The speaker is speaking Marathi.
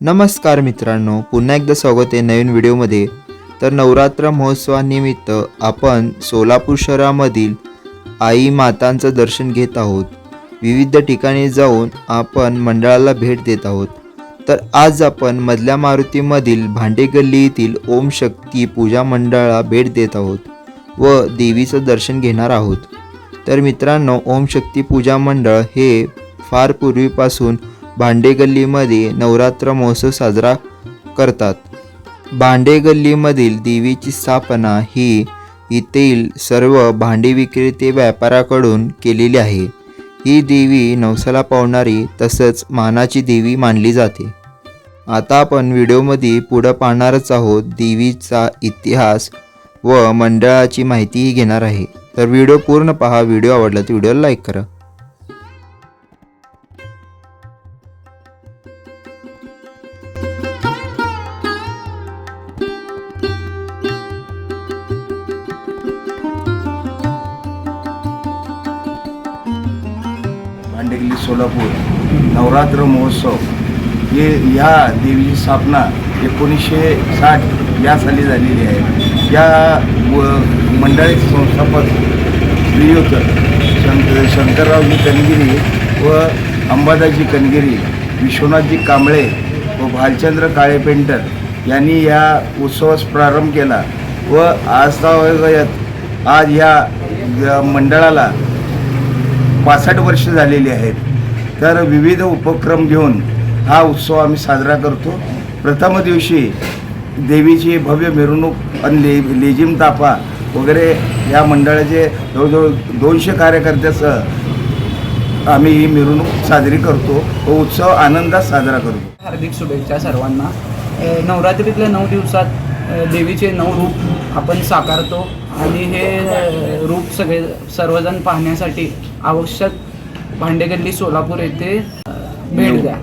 नमस्कार मित्रांनो पुन्हा एकदा स्वागत आहे नवीन व्हिडिओमध्ये. तर नवरात्र महोत्सवानिमित्त आपण सोलापूर शहरामधील आई मातांचं दर्शन घेत आहोत. विविध ठिकाणी जाऊन आपण मंडळाला भेट देत आहोत. तर आज आपण मधल्या मारुतीमधील भांडे गल्ली येथील ओम शक्ती पूजा मंडळाला भेट देत आहोत व देवीचं दर्शन घेणार आहोत. तर मित्रांनो ओम शक्ती पूजा मंडळ हे फार पूर्वीपासून भांडे गल्लीमध्ये नवरात्र महोत्सव साजरा करतात. भांडे गल्लीमधील देवीची स्थापना ही येथील सर्व भांडी विक्रेते व्यापाऱ्याकडून केलेली आहे. ही देवी नवसाला पावणारी तसंच मानाची देवी मानली जाते. आता आपण व्हिडिओमध्ये पुढं पाहणारच आहोत देवीचा इतिहास व मंडळाची माहितीही घेणार आहे. तर व्हिडिओ पूर्ण पहा. व्हिडिओ आवडला तर व्हिडिओला लाईक करा. भांडेगली सोलापूर नवरात्र महोत्सव हे या देवीची स्थापना एकोणीसशे साठ या साली झालेली आहे. या व मंडळाचे संस्थापक श्रीयुत शंक शंकररावजी कणगिरी व अंबादाजी कणगिरी विश्वनाथजी कांबळे व भालचंद्र काळे पेंटर यांनी या उत्सवास प्रारंभ केला व आज आज ह्या या मंडळाला पासष्ट वर्ष झालेली आहेत. तर विविध उपक्रम घेऊन हा उत्सव आम्ही साजरा करतो. प्रथम दिवशी देवीची भव्य मिरवणूक आणि ले लेझिम ताफा वगैरे या मंडळाचे जवळजवळ दोनशे कार्यकर्त्यासह आम्ही ही मिरवणूक साजरी करतो व उत्सव आनंदात साजरा करतो. हार्दिक शुभेच्छा सर्वांना. नवरात्रीतल्या नऊ दिवसात देवीचे नऊ रूप आपण साकारतो आणि हे रूप सगळे सर्वजण पाहण्यासाठी आवश्यक भांडेगल्ली सोलापूर येथे भेट द्या.